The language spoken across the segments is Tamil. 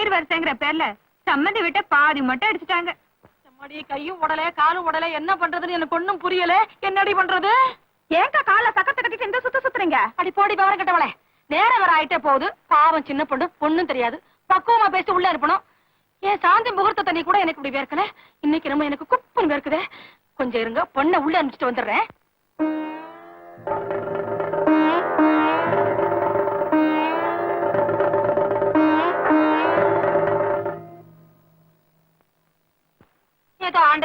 சீர்வரிசைங்கிற பேர்ல சம்மந்தி விட்ட பாதி மட்டும் அடிச்சுட்டாங்க. அம்மாடி கையும் உடல காலும் உடல என்ன பண்றதுன்னு எனக்கு ஒண்ணும் புரியல. என்னடி பண்றது? ஏங்கா கால பக்கத்து கட்டிட்டு இந்த சுத்த சுத்துறீங்க? அடி போடி விவரம் கட்டவளே. நேரம் வர ஆயிட்டே போகுது. பாவம் சின்ன பொண்ணு பொண்ணும் தெரியாது. பக்குவமா பேசி உள்ள அனுப்பணும். ஏன் சாந்தி முகூர்த்த தண்ணி கூட எனக்கு இப்படி வேர்க்கல இன்னைக்கு நம்ம எனக்கு குப்புன்னு வேர்க்குதே கொஞ்சம் இருங்க பொண்ணை உள்ள அனுப்பிச்சிட்டு வந்துடுறேன்.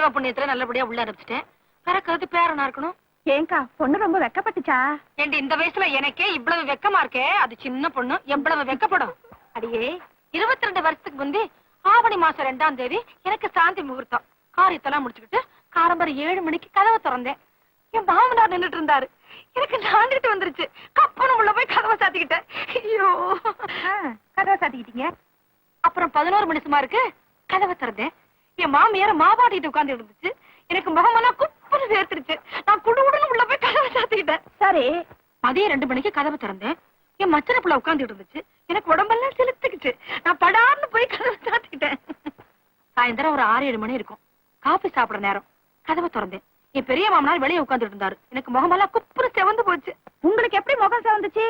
ஆண்டவ புண்ணியத்துல நல்லபடியா உள்ள அனுப்பிச்சிட்டேன் பிறக்கிறது பேரனா இருக்கணும்? ஏங்கா பொண்ணு ரொம்ப வெக்கப்பட்டுச்சா? ஏண்டி இந்த வயசுல எனக்கே இவ்வளவு வெக்கமா இருக்கே? அது சின்ன பொண்ணு எவ்வளவு வெக்கப்படும்? அடியே இருபத்தி ரெண்டு வருஷத்துக்கு முந்தி ஆவணி மாசம் ரெண்டாம் தேதி எனக்கு சாந்தி முகூர்த்தம். காரியத்தெல்லாம் முடிச்சுக்கிட்டு காரம்பரம் ஏழு மணிக்கு கதவை திறந்தேன். என் மாமனார் நின்னுட்டு இருந்தாரு. எனக்கு நாண்டுகிட்டு வந்துருச்சு. கப்பனும் உள்ள போய் கதவை சாத்திக்கிட்டேன். ஐயோ. கதவை சாத்திக்கிட்டீங்க? அப்புறம் பதினோரு மணி சுமாருக்கு கதவை திறந்தேன். என் மாமியார் மாவாட்டிட்டு உட்கார்ந்து இருந்துச்சு. எனக்கு முகமெல்லாம் குப்புன்னு வேர்த்துருச்சு நான் குடுகுடுன்னு உள்ள போய் கதவை சாத்திக்கிட்டேன். சரி. மதியம் ரெண்டு மணிக்கு கதவை திறந்தேன். என் மச்சன புள்ள உட்கார்ந்துட்டு இருந்துச்சு. எனக்கு உடம்பெல்லாம் செலுத்துக்குச்சு. நான் படார்னு போய் கதவை சாத்திக்கிட்டேன். சாயந்தரம் ஒரு ஆறு ஏழு மணி இருக்கும். காபி சாப்பிடுற நேரம். கதவை திறந்தேன். என் பெரிய மாமனார் வெளியே உட்கார்ந்துட்டு இருந்தாரு. எனக்கு முகமெல்லாம் குப்புன்னு செவந்து போச்சு. உங்களுக்கு எப்படி முகம் சிவந்துச்சு?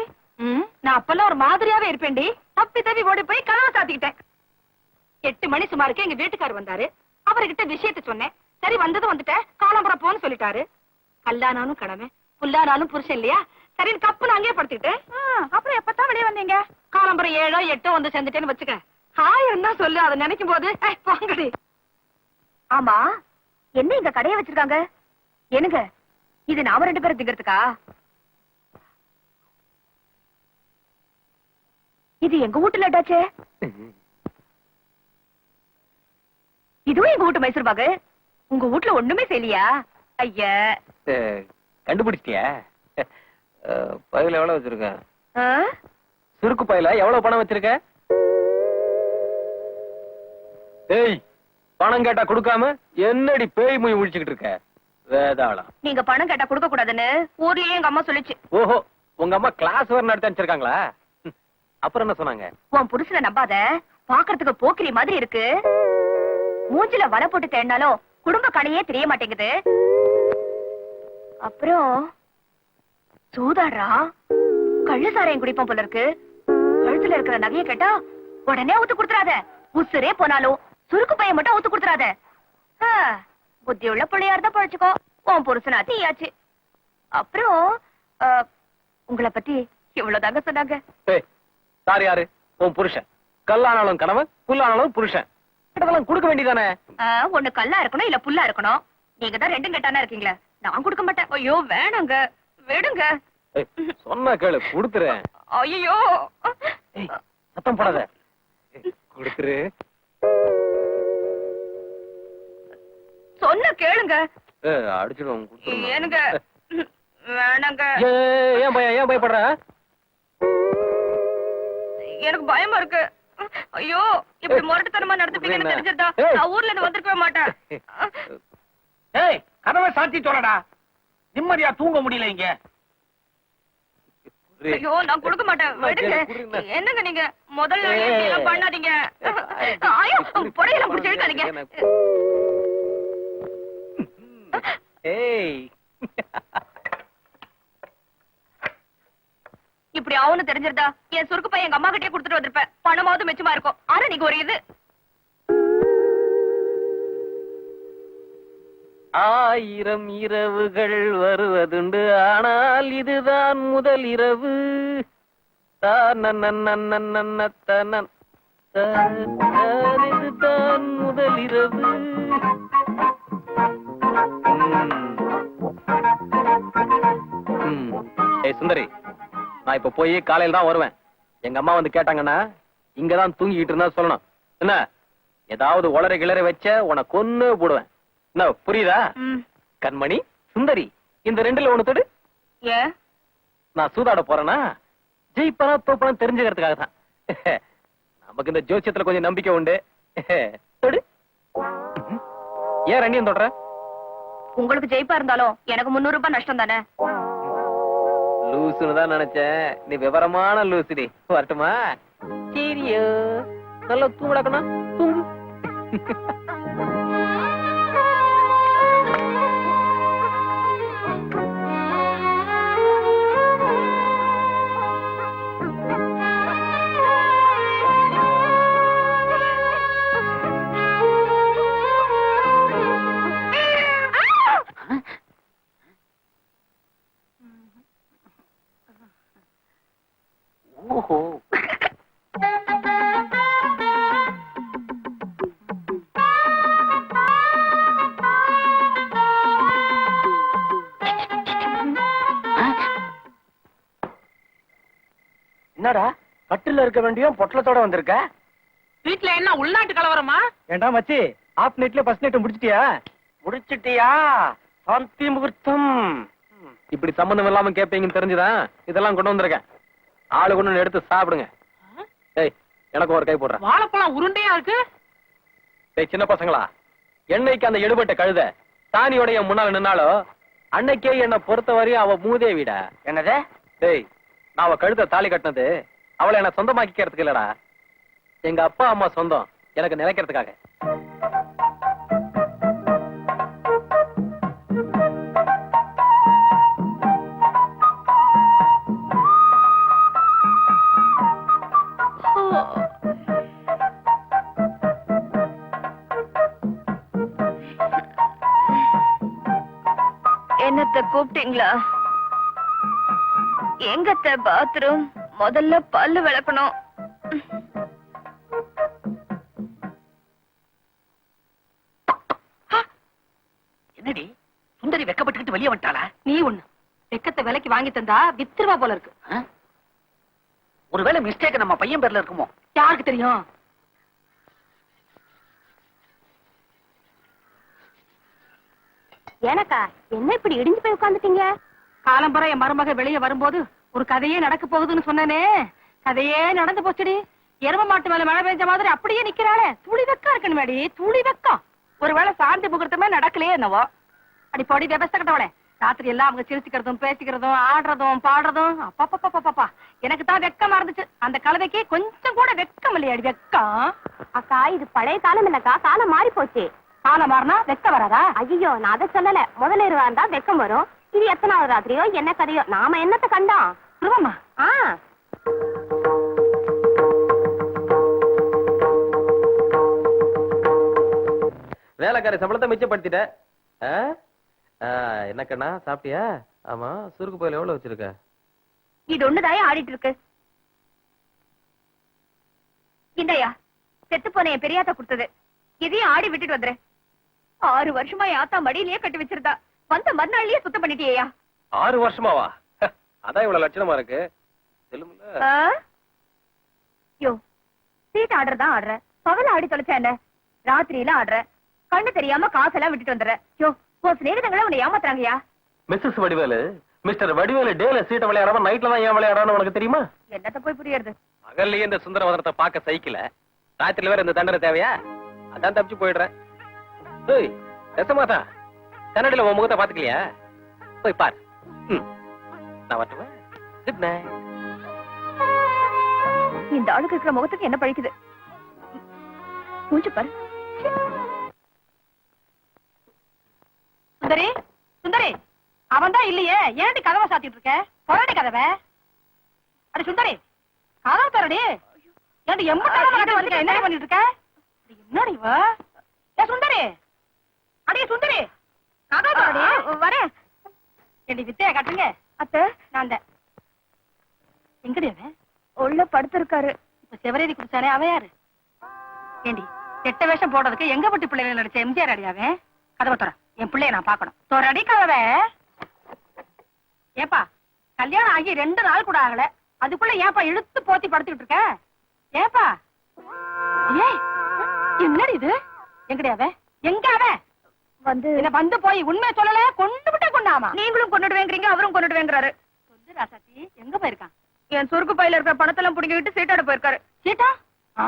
நான் அப்பெல்லாம் ஒரு மாதிரியாவே இருப்பேன்டி. தப்பி தப்பி ஓடி போய் கதவை சாத்திக்கிட்டேன். எட்டு மணி சுமாருக்கு எங்க வீட்டுக்காரர் வந்தாரு. அவர்கிட்ட விஷயத்த சொன்னேன். சரி வந்ததும் வந்துட்டேன் காலம்புறம் போன்னு சொல்லிட்டாரு. கல்லானாலும் கடமை. புல்லானாலும் புருஷன் இல்லையா? சரி கப்பு அங்கேயே படுத்துக்கிட்டேன். அப்புறம் எப்பதான் வெளியே வந்தீங்க? காலம்புறம் ஏழோ எட்டோ வந்து சேர்ந்துட்டேன்னு வச்சுக்க. ஆயிரம் தான் சொல்லு அதை நினைக்கும் போது ஏய், போங்கடி. ஆமா. என்ன இங்க கடைய வச்சிருக்காங்க? என்னங்க? இது நாம ரெண்டு பேரும் திங்கிறதுக்கா? இது எங்க வீட்டு லட்டாச்சே இதுவும் எங்க வீட்டு மைசூர் பாகு உங்க வீட்டுல ஒண்ணுமே செய்யலையா? ஐயா. கண்டுபிடிச்சிட்டியா? பையில எவ்வளவு வச்சிருக்க? சுருக்கு பையில எவ்வளவு பணம் வச்சிருக்க? ஏய் பணம் கேட்டா கொடுக்காம என்னடி பேய் மொழி முடிச்சுக்கிட்டு இருக்க? வேதாளம். நீங்க பணம் கேட்டா கொடுக்க கூடாதுன்னு ஊர்லயே எங்க அம்மா சொல்லுச்சு. ஓஹோ உங்க அம்மா கிளாஸ் வேற நடத்தி அனுப்பிச்சிருக்காங்களா? அப்புறம் என்ன சொன்னாங்க? உன் புருஷனை நம்பாத பாக்குறதுக்கு போக்கிரி மாதிரி இருக்கு. மூஞ்சில வலை போட்டு தேடினாலும் குடும்ப கடையே தெரிய மாட்டேங்குது. அப்புறம் சூதாடுறா? கள்ளு சாரையும் குடிப்போம் போல இருக்கு. கழுத்துல இருக்கிற நகைய கேட்டா உடனே ஊத்து கொடுத்துறாத. உசுரே போனாலும் சுருக்கு பையன் மட்டும் ஊத்து கொடுத்துறாத. புத்தி உள்ள பிள்ளையா இருந்தா பழச்சுக்கோ. உன் புருஷனா தீயாச்சு. அப்புறம் உங்களை பத்தி இவ்வளவுதாங்க சொன்னாங்க. ஏய் சார் யாரு? உன் புருஷன். கல்லானாலும் கணவன் புல்லானாலும் புருஷன். இதெல்லாம் கொடுக்க வேண்டியதானே? ஒண்ணு கல்லா இருக்கணும் இல்ல புல்லா இருக்கணும். நீங்க தான் ரெண்டும் கெட்டானா இருக்கீங்களா? நான் கொடுக்க மாட்டேன். ஐயோ வேணாங்க. விடுங்க. சொன்னா கேளு கொடுத்துறேன். ஐயோ சத்தம் போடாத. கொடுத்துரு. சொன்ன கேளுங்க. அடிச்சிடுவோம் கொடுத்துருமா. ஏனுங்க. வேணாங்க. ஏன் பயம் ஏன் பயப்படுற? எனக்கு பயமா இருக்கு. ஐயோ இப்படி முரட்டுத்தனமா நடந்துப்பீங்கன்னு தெரிஞ்சிருந்தா. நான் ஊர்ல இருந்து வந்திருக்கவே மாட்டேன். ஏய் கதவை சாத்தி தொலைடா. நிம்மதியா தூங்க முடியல இங்க. ஐயோ நான் கொடுக்க மாட்டேன். விடுங்க. என்னங்க நீங்க? முதல்ல எல்லாம் பண்ணாதீங்க. ஐயோ புடையில புடிச்சு இழுக்காதீங்க ஏய். இப்படி அவனு தெரிஞ்சிருந்தா என் சுருக்கு பையன் எங்க அம்மா கிட்டே கொடுத்துட்டு வந்திருப்பேன். பணமாவது மிச்சமா இருக்கும். ஆனா நீங்க ஒரு இது. ஆயிரம் இரவுகள் வருவதுண்டு. ஆனால் இதுதான் முதல் இரவு. இதுதான் முதல் இரவு. சுந்தரி. நான் இப்ப போய் காலையில தான் வருவேன். எங்க அம்மா வந்து கேட்டாங்கன்னா இங்கதான் தூங்கிட்டு இருந்தா சொல்லணும். என்ன? ஏதாவது உளற கிளற வச்ச உன்னை கொன்னு போடுவேன். என்ன புரியுதா. கண்மணி சுந்தரி இந்த ரெண்டுல ஒண்ணு தொடு. நான் சூதாட போறேனா ஜெயிப்பனா தோப்பனா தெரிஞ்சுக்கிறதுக்காக தான். நமக்கு இந்த ஜோசியத்துல கொஞ்சம் நம்பிக்கை உண்டு. தொடு. ஏன் ரெண்டையும் தொடுற? உங்களுக்கு ஜெயிப்பா இருந்தாலும் எனக்கு முன்னூறு ரூபாய் நஷ்டம் தானே லூசுன்னு தான் நினைச்சேன். நீ விவரமான லூசு நீ வரட்டுமா? சரியோ. நல்லா தூங்குடா கண்ணா. தூங்கு. ஓஹோ. என்னடா கட்டில இருக்க வேண்டியும் பொட்டலத்தோட வந்திருக்க? வீட்டுல என்ன உள்நாட்டு கலவரமா? ஏண்டா மச்சி ஆப் நைட்ல ஃபர்ஸ்ட் நைட் முடிச்சிட்டியா? முடிச்சிட்டியா? சாந்தி முகூர்த்தம். இப்படி சம்பந்தம் இல்லாம கேப்பீங்கன்னு தெரிஞ்சுதான் இதெல்லாம் கொண்டு வந்திருக்கேன். ஆளு கொண்டு எடுத்து சாப்பிடுங்க. ஏய் எனக்கு ஒரு கை போடுறேன் வாழைப்பழம் உருண்டையா இருக்கு? டேய் சின்ன பசங்களா என்னைக்கு அந்த எடுபட்ட கழுத சாணியோடைய முன்னால நின்னாலும் அன்னைக்கே என்ன பொறுத்த வரையும் அவ மூதேவிடா என்னது? டேய் நான் அவ கழுத தாலி கட்டினது அவளை என்ன சொந்தமாக்கிக்கிறதுக்கு இல்லடா. எங்க அப்பா அம்மா சொந்தம் எனக்கு நினைக்கிறதுக்காக. என்னத்த கூப்பிட்டீங்களா? எங்கத்த பாத்ரூம் முதல்ல பல்லு விளக்கணும். என்னடி? சுந்தரி வெக்கப்பட்டுக்கிட்டு வெளியே வந்துட்டாளா? நீ ஒண்ணு. வெக்கத்தை விலைக்கு வாங்கி தந்தா வித்துருவா போல இருக்கு? ஒருவேளை மிஸ்டேக் நம்ம பையன் பேர்ல இருக்குமோ? யாருக்கு தெரியும்? ஏனக்கா என்ன இப்படி இடிஞ்சு போய் உட்காந்துட்டீங்க காலம்பரம் என் மருமக வெளியே வரும்போது ஒரு கதையே நடக்க போகுதுன்னு சொன்னனே. கதையே நடந்து போச்சுடி. எரும மாட்டு மேல மழை பெஞ்ச மாதிரி அப்படியே நிக்கிறாளே. துளி வெக்கம் இருக்கணுமேடி துளி வெக்கம் ஒருவேளை சாந்தி முகூர்த்தமே நடக்கலையே என்னவோ. அடி பொடி விவசாய கட்டவளே ராத்திரி எல்லாம் அவங்க சிரிச்சுக்கிறதும் பேசிக்கிறதும் ஆடுறதும் பாடுறதும் அப்பா எனக்கு தான் வெக்கமா இருந்துச்சு. அந்த கழுதைக்கு கொஞ்சம் கூட வெக்கம் இல்லையாடி வெக்கம். அக்கா இது பழைய காலம் இல்லக்கா. காலம் மாறி போச்சு. காலம் மாறினா வெக்கம் வராதா? ஐயோ நான் அதை சொல்லல. முதல்ல இருவா இருந்தா வெக்கம் வரும். இது எத்தனாவது ராத்திரியோ என்ன கதையோ? நாம என்னத்த கண்டோம்? துருவம்மா. ஆ. வேலைக்காரி சம்பளத்தை மிச்சப்படுத்திட்ட. ஆ? ஆ, என்ன கண்ணா சாப்பிட்டியா? ஆமா சுருக்கு போயில எவ்வளவு வச்சிருக்க? இது ஒண்ணுதாயே ஆடிட்டு இருக்கு. இந்தயா செத்து போன என் பெரியாத்தா கொடுத்தது. இதையும் ஆடி விட்டுட்டு வந்துரு. ஆறு வருஷமா என் ஆத்தா மடியிலேயே கட்டி வச்சிருந்தா. வந்த மறுநாள்லயே சுத்தம் பண்ணிட்டியா ஆறு வருஷமாவா? அதான் இவ்வளவு லட்சணமா இருக்கு. யோ சீட் ஆடுறதா ஆடுற? பகல ஆடி தொலைச்சா என்ன? ராத்திரியில ஆடுற. கண்ணு தெரியாம காசெல்லாம் விட்டுட்டு வந்துடுற. யோ உன் சிநேகிதங்களை உன்னை ஏமாத்துறாங்கயா? மிஸ்ஸஸ் வடிவேலு மிஸ்டர் வடிவேலு டேல சீட்டை விளையாடாம நைட்ல தான் ஏன் விளையாடான்னு உனக்கு தெரியுமா? என்னத்த போய் புரியறது? பகல்லயே இந்த சுந்தரவதனத்தை பார்க்க சைக்கிள ராத்திரில வேற இந்த தண்டனை தேவையா? அதான் தப்பிச்சு போயிடுறேன். ஏய் ரசமாதா? கன்னடில உன் முகத்தை பாத்துக்கலையா போய் பார். ம். நான் வரட்டுமா? குட் நைட் இந்த ஆளுக்கு இருக்கிற முகத்துக்கு என்ன பழிக்குது? மூஞ்சு பாரு. சுந்தரி சுந்தரி அவன் தான் இல்லையே. ஏன்டி கதவை சாத்திட்டு இருக்க? பொறாடி கதவை. அடி சுந்தரி கதவை தரடி ஏன்டி எம்பட்டாலும் என்ன பண்ணிட்டு இருக்க? என்னடி இவ? ஏ சுந்தரி. அடி சுந்தரி! தரடி வரேன் ஏண்டி வித்தைய கட்டுங்க அத்தை. நான் தான் எங்கடி அவன்? உள்ள படுத்திருக்காரு. இப்ப செவரேதி குடிச்சானே அவன் யாரு? ஏண்டி கெட்ட வேஷம் போடுறதுக்கு எங்க பட்டி பிள்ளைகள் நடிச்ச எம்ஜிஆர் அடியாவே கதவை தர என் பிள்ளைய நான் பாக்கணும் தொரடி கதவை ஏப்பா கல்யாணம் ஆகி ரெண்டு நாள் கூட ஆகல. அதுக்குள்ள ஏப்பா இழுத்து போத்தி படுத்துக்கிட்டு இருக்க? ஏப்பா? ஏய் என்னடி இது? எங்கடி அவன்? எங்க அவன்? வந்து என்ன வந்து போய் உண்மை சொல்லல கொண்டு விட்டே கொண்டாமா? நீங்களும் கொண்டுடுவேங்கிறீங்க அவரும் கொண்டுடுவேங்கிறாரு. சொல்லு ராசாத்தி எங்க போயிருக்கான்? என் சுருக்கு பையில இருக்கிற பணத்தெல்லாம் புடிங்கிட்டு சீட்டாட போயிருக்காரு. சீட்டா? ஆ?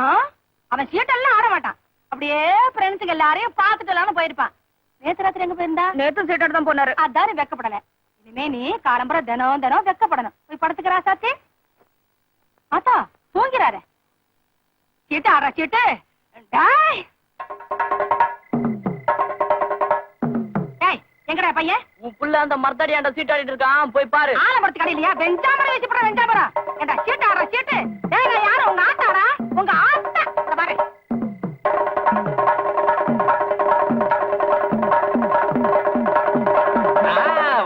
அவன் சீட்டெல்லாம் ஆட மாட்டான். அப்படியே ஃப்ரெண்ட்ஸுங்க எல்லாரையும் பார்த்துட்டு இல்லாம போயிருப்பான். நேத்து ராத்திரி எங்க போயிருந்தா? நேத்தும் சீட்டாட தான் போனாரு. அதான் வெக்கப்படல. இனிமே நீ காலம்பரம் தினம் தினம் வெக்கப்படணும். போய் படத்துக்கிறா சாத்தி ஆத்தா தூங்கிறாரு. சீட்டு ஆடுற சீட்டு. டேய்! எங்கடா பையன் உன் புள்ள அந்த மர்தாடியாண்ட சீட்டாடிட்டு இருக்கான். போய் பாரு. ஆலமரத்து கடையிலயா? வெஞ்சாமரம் வச்சு போற வெஞ்சாமரம். ஏண்டா சீட்டு ஆடுற சீட்டு நான் யாரு? உங்க ஆத்தாடா? உங்க ஆத்தா. இத பாரு.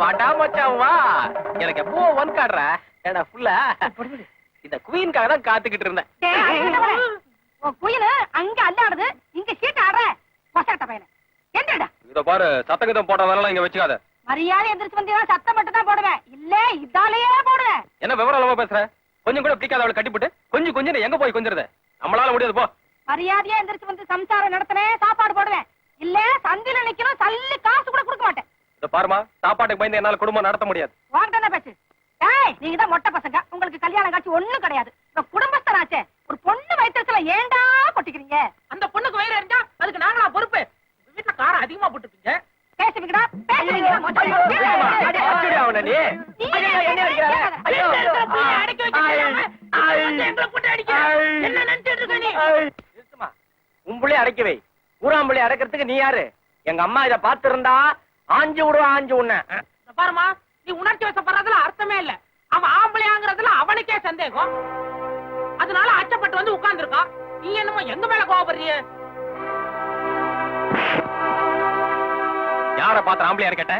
வாடா மச்சான் வா. எனக்கு எப்போ ஒன் காடுற ஏடா ஃபுல்லா இந்த குயின்காக தான் காத்துக்கிட்டு இருந்தேன். குயிலு அங்க அல்லாடுது இங்க சீட்டு ஆடுற கொசட்ட பையன. என்னடா? இத பாரு சத்தங்கதம் போட்டதெல்லாம் இங்க வச்சுக்காத. மரியாதை எந்திரிச்சு வந்தீங்கன்னா சத்தம் மட்டும் தான் போடுவேன். இல்ல இதாலேயே போடுவேன். என்ன விவரம் இல்லாம பேசுற? கொஞ்சம் கூட பிடிக்காத அவளை கட்டிப்புட்டு கொஞ்சம் கொஞ்சம் எங்க போய் கொஞ்சிருத நம்மளால முடியாது போ. மரியாதையா எந்திரிச்சு வந்து சம்சாரம் நடத்தினேன் சாப்பாடு போடுவேன். இல்ல சந்தில நிக்கணும் சல்லி காசு கூட கொடுக்க மாட்டேன். இத பாருமா சாப்பாட்டுக்கு பயந்து என்னால குடும்பம் நடத்த முடியாது. என்ன பேச்சு? டேய் நீங்க தான் மொட்டை பசங்க. உங்களுக்கு கல்யாணம் காட்சி ஒண்ணும் கிடையாது. இந்த குடும்பஸ்தனாச்சே. ஒரு பொண்ணு வயிற்றுல ஏண்டா கொட்டிக்கிறீங்க? அந்த பொண்ணுக்கு வயிறு இருந்தா அதுக்கு நாங்களா பொறுப்பு. வீட்டுல காரம் அதிகமா என்ன அடிக்கிறாங்க? ஐயோ. அடக்கி வை ஊராம்புள்ளி அடக்கிறதுக்கு நீ யாரு எங்க அம்மா இத பாத்துருந்தா ஆஞ்சு விடுவா ஆஞ்சு உன்ன பாருமா நீ உணர்ச்சி வசப்படுறதுல அர்த்தமே இல்ல அவன் ஆம்பளையாங்கிறதுல அவனுக்கே சந்தேகம் அதனால அச்சப்பட்டு வந்து உட்கார்ந்திருக்கான் நீ என்னமோ எங்க மேல கோவப்படுறிய யார பாத்திர ஆம்பளையாரு கேட்ட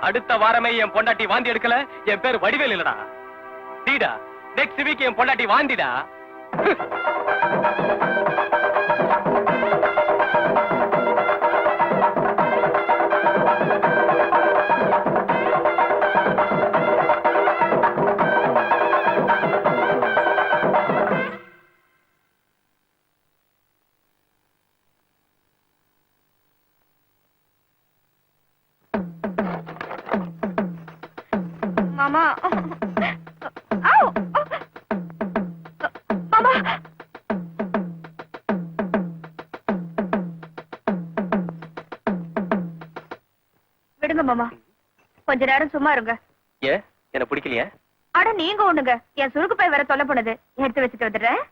அடுத்த வாரமே என் பொண்டாட்டி வாந்தி எடுக்கல என் பேர் வடிவேல் இல்லடா. டீடா நெக்ஸ்ட் வீக் என் பொண்டாட்டி வாந்திடா. மாமா. விடுங்க மாமா. கொஞ்ச நேரம் சும்மா இருங்க. ஏ என்ன பிடிக்கலையா? அட நீங்க ஒண்ணுங்க. என் சுருக்கு பை வர தொல்லை பண்ணுது. எடுத்து வச்சுட்டு வந்துடுறேன்.